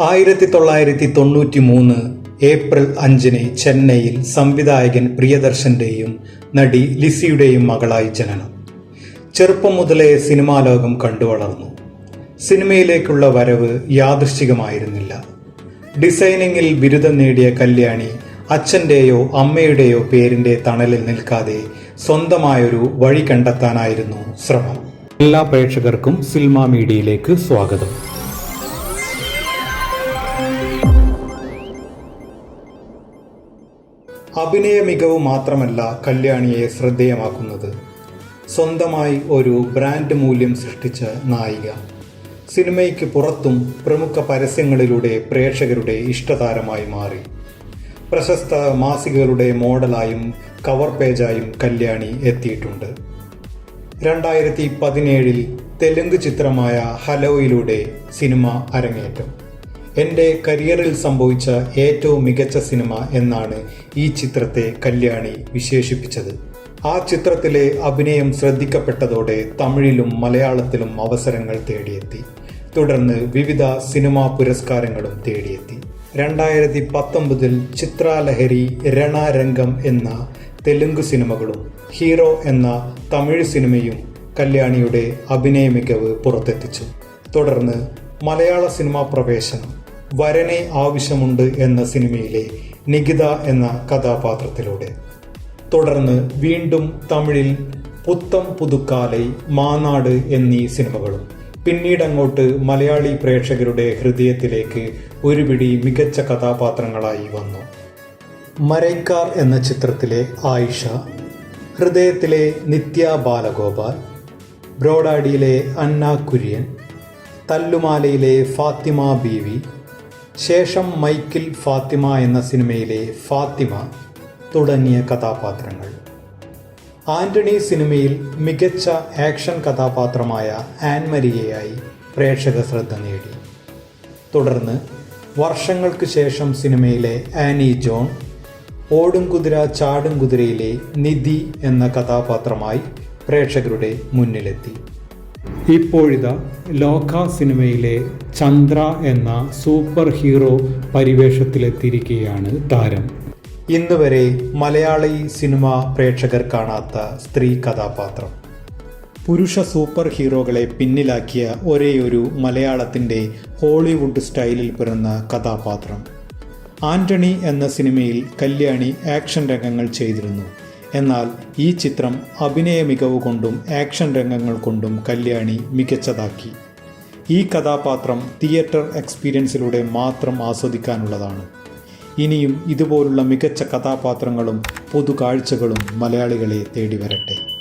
ആയിരത്തി തൊള്ളായിരത്തി തൊണ്ണൂറ്റി മൂന്ന് ഏപ്രിൽ അഞ്ചിന് ചെന്നൈയിൽ സംവിധായകൻ പ്രിയദർശന്റെയും നടി ലിസിയുടെയും മകളായി ജനനം. ചെറുപ്പം മുതലേ സിനിമാ ലോകം കണ്ടുവളർന്നു. സിനിമയിലേക്കുള്ള വരവ് യാദൃശ്ചികമായിരുന്നില്ല. ഡിസൈനിങ്ങിൽ ബിരുദം നേടിയ കല്യാണി അച്ഛന്റെയോ അമ്മയുടെയോ പേരിന്റെ തണലിൽ നിൽക്കാതെ സ്വന്തമായൊരു വഴി കണ്ടെത്താനായിരുന്നു ശ്രമം. എല്ലാ പ്രേക്ഷകർക്കും സിൽമ മീഡിയയിലേക്ക് സ്വാഗതം. അഭിനയ മികവ് മാത്രമല്ല കല്യാണിയെ ശ്രദ്ധേയമാക്കുന്നത്. സ്വന്തമായി ഒരു ബ്രാൻഡ് മൂല്യം സൃഷ്ടിച്ച നായിക. സിനിമയ്ക്ക് പുറത്തും പ്രമുഖ പരസ്യങ്ങളിലൂടെ പ്രേക്ഷകരുടെ ഇഷ്ടതാരമായി മാറി. പ്രശസ്ത മാസികകളുടെ മോഡലായും കവർ പേജായും കല്യാണി എത്തിയിട്ടുണ്ട്. രണ്ടായിരത്തി പതിനേഴിൽ തെലുങ്ക് ചിത്രമായ ഹലോയിലൂടെ സിനിമ അരങ്ങേറ്റം. എന്റെ കരിയറിൽ സംഭവിച്ച ഏറ്റവും മികച്ച സിനിമ എന്നാണ് ഈ ചിത്രത്തെ കല്യാണി വിശേഷിപ്പിച്ചത്. ആ ചിത്രത്തിലെ അഭിനയം ശ്രദ്ധിക്കപ്പെട്ടതോടെ തമിഴിലും മലയാളത്തിലും അവസരങ്ങൾ തേടിയെത്തി. തുടർന്ന് വിവിധ സിനിമാ പുരസ്കാരങ്ങളും തേടിയെത്തി. രണ്ടായിരത്തി പത്തൊമ്പതിൽ ചിത്രാലഹരി രണാരംഗം എന്ന തെലുങ്ക് സിനിമകളും ഹീറോ എന്ന തമിഴ് സിനിമയും കല്യാണിയുടെ അഭിനയ മികവ് പുറത്തെത്തിച്ചു. തുടർന്ന് മലയാള സിനിമാ പ്രവേശനം വരനെ ആവശ്യമുണ്ട് എന്ന സിനിമയിലെ നികിത എന്ന കഥാപാത്രത്തിലൂടെ. തുടർന്ന് വീണ്ടും തമിഴിൽ പുത്തം പുതുക്കാലൈ മാനാട് എന്നീ സിനിമകളും. പിന്നീടങ്ങോട്ട് മലയാളി പ്രേക്ഷകരുടെ ഹൃദയത്തിലേക്ക് ഒരുപിടി മികച്ച കഥാപാത്രങ്ങളായി വന്നു. മരൈക്കാർ എന്ന ചിത്രത്തിലെ ആയിഷ ഹൃദയത്തിലെ നിത്യ ബാലഗോപാൽ ബ്രോഡാഡിയിലെ അന്ന കുര്യൻ തല്ലുമാലയിലെ ഫാത്തിമ ബീവി ശേഷം മൈക്കിൾ ഫാത്തിമ എന്ന സിനിമയിലെ ഫാത്തിമ തുടങ്ങിയ കഥാപാത്രങ്ങൾ. ആന്റണി സിനിമയിൽ മികച്ച ആക്ഷൻ കഥാപാത്രമായ ആൻമരിയയായി പ്രേക്ഷക ശ്രദ്ധ നേടി. തുടർന്ന് വർഷങ്ങൾക്ക് ശേഷം സിനിമയിലെ ആനി ജോൺ ഓടും കുതിര ചാടും കുതിരയിലെ നിധി എന്ന കഥാപാത്രമായി പ്രേക്ഷകരുടെ മുന്നിലെത്തി. ഇപ്പോഴിതാ ലോക സിനിമയിലെ ചന്ദ്ര എന്ന സൂപ്പർ ഹീറോ പരിവേഷത്തിലെത്തിയിരിക്കുകയാണ് താരം. ഇന്ന് വരെ മലയാളി സിനിമ പ്രേക്ഷകർ കാണാത്ത സ്ത്രീ കഥാപാത്രം. പുരുഷ സൂപ്പർ ഹീറോകളെ പിന്നിലാക്കിയ ഒരേയൊരു മലയാളത്തിന്റെ ഹോളിവുഡ് സ്റ്റൈലിൽ പിറന്ന കഥാപാത്രം. ആന്റണി എന്ന സിനിമയിൽ കല്യാണി ആക്ഷൻ രംഗങ്ങൾ ചെയ്തിരുന്നു. എന്നാൽ ഈ ചിത്രം അഭിനയ മികവ് കൊണ്ടും ആക്ഷൻ രംഗങ്ങൾ കൊണ്ടും കല്യാണി മികച്ചതാക്കി. ഈ കഥാപാത്രം തിയേറ്റർ എക്സ്പീരിയൻസിലൂടെ മാത്രം ആസ്വദിക്കാനുള്ളതാണ്. ഇനിയും ഇതുപോലുള്ള മികച്ച കഥാപാത്രങ്ങളും പുതുകാഴ്ചകളും മലയാളികളെ തേടി വരട്ടെ